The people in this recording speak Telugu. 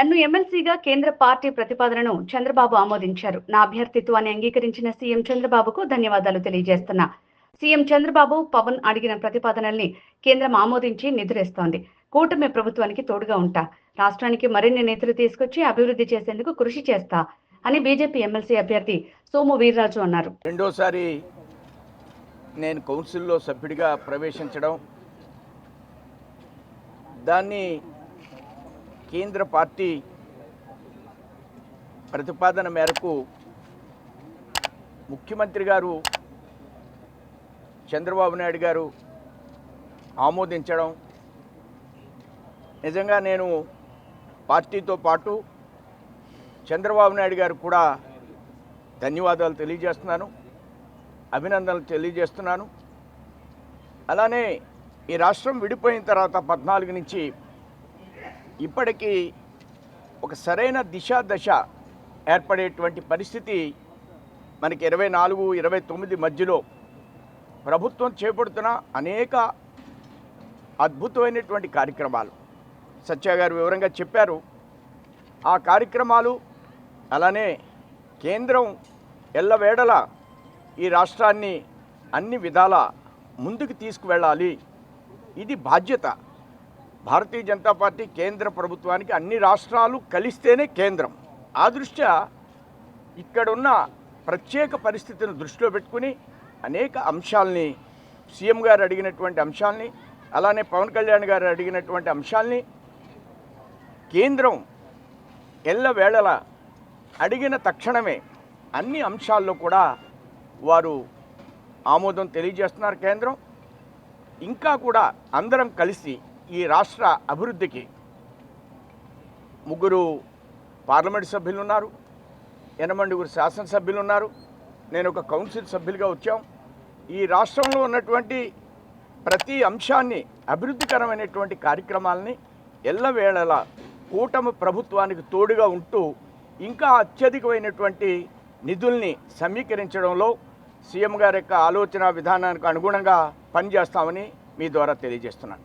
నన్ను ఎమ్మెల్సీగా కేంద్ర పార్టీ ప్రతిపాదనను చంద్రబాబు ఆమోదించారు. నా అభ్యర్థిత్వాన్ని అంగీకరించిన సీఎం చంద్రబాబుకు ధన్యవాదాలు తెలియజేస్తున్నా. సీఎం చంద్రబాబు పవన్ అడిగిన ప్రతిపాదనల్ని కేంద్రం ఆమోదించి నిధులేస్తోంది కూటమి ప్రభుత్వానికి తోడుగా ఉంటా. రాష్ట్రానికి మరిన్ని నిధులు తీసుకొచ్చి అభివృద్ధి చేసేందుకు కృషి చేస్తా అని బీజేపీ ఎమ్మెల్సీ అభ్యర్థి సోము వీర్రాజు అన్నారు. రెండోసారి నేను కౌన్సిల్లో సభ్యుడిగా ప్రవేశించడం దాన్ని కేంద్ర పార్టీ ప్రతిపాదన మేరకు ముఖ్యమంత్రి గారు చంద్రబాబు నాయుడు గారు ఆమోదించడం. నిజంగా నేను పార్టీతో పాటు చంద్రబాబు నాయుడు గారు కూడా ధన్యవాదాలు తెలియజేస్తున్నాను. అభినందనలు తెలియజేస్తున్నాను. అలానే ఈ రాష్ట్రం విడిపోయిన తర్వాత పద్నాలుగు నుంచి ఇప్పటికీ ఒక సరైన దిశ దశ ఏర్పడేటువంటి పరిస్థితి మనకి ఇరవై నాలుగు ఇరవై తొమ్మిది మధ్యలో ప్రభుత్వం చేపడుతున్న అనేక అద్భుతమైనటువంటి కార్యక్రమాలు. సత్య గారు వివరంగా చెప్పారు. ఆ కార్యక్రమాలు అలానే కేంద్రం ఎల్లవేళల ఈ రాష్ట్రాన్ని అన్ని విధాల ముందుకు తీసుకువెళ్ళాలి. ఇది బాధ్యత. భారతీయ జనతా పార్టీ కేంద్ర ప్రభుత్వానికి అన్ని రాష్ట్రాలు కలిస్తేనే కేంద్రం. ఆ దృష్ట్యా ఇక్కడున్న ప్రత్యేక పరిస్థితిని దృష్టిలో పెట్టుకుని అనేక అంశాల్ని సీఎం గారు అడిగినటువంటి అంశాలని అలానే పవన్ కళ్యాణ్ గారు అడిగినటువంటి అంశాల్ని కేంద్రం ఎల్లవేళల అడిగిన తక్షణమే అన్ని అంశాల్లో కూడా వారు ఆమోదం తెలియజేస్తున్నారు కేంద్రం. ఇంకా కూడా అందరం కలిసి ఈ రాష్ట్ర అభివృద్ధికి ముగ్గురు పార్లమెంట్ సభ్యులు ఉన్నారు ఎనమండుగురు శాసనసభ్యులు ఉన్నారు నేను ఒక కౌన్సిల్ సభ్యులుగా వచ్చాం. ఈ రాష్ట్రంలో ఉన్నటువంటి ప్రతి అంశాన్ని అభివృద్ధికరమైనటువంటి కార్యక్రమాలని ఎల్లవేళలా కూటమి ప్రభుత్వానికి తోడుగా ఉంటూ ఇంకా అత్యధికమైనటువంటి నిధుల్ని సమీకరించడంలో సీఎం గారి యొక్క ఆలోచన విధానానికి అనుగుణంగా పనిచేస్తామని మీ ద్వారా తెలియజేస్తున్నాను.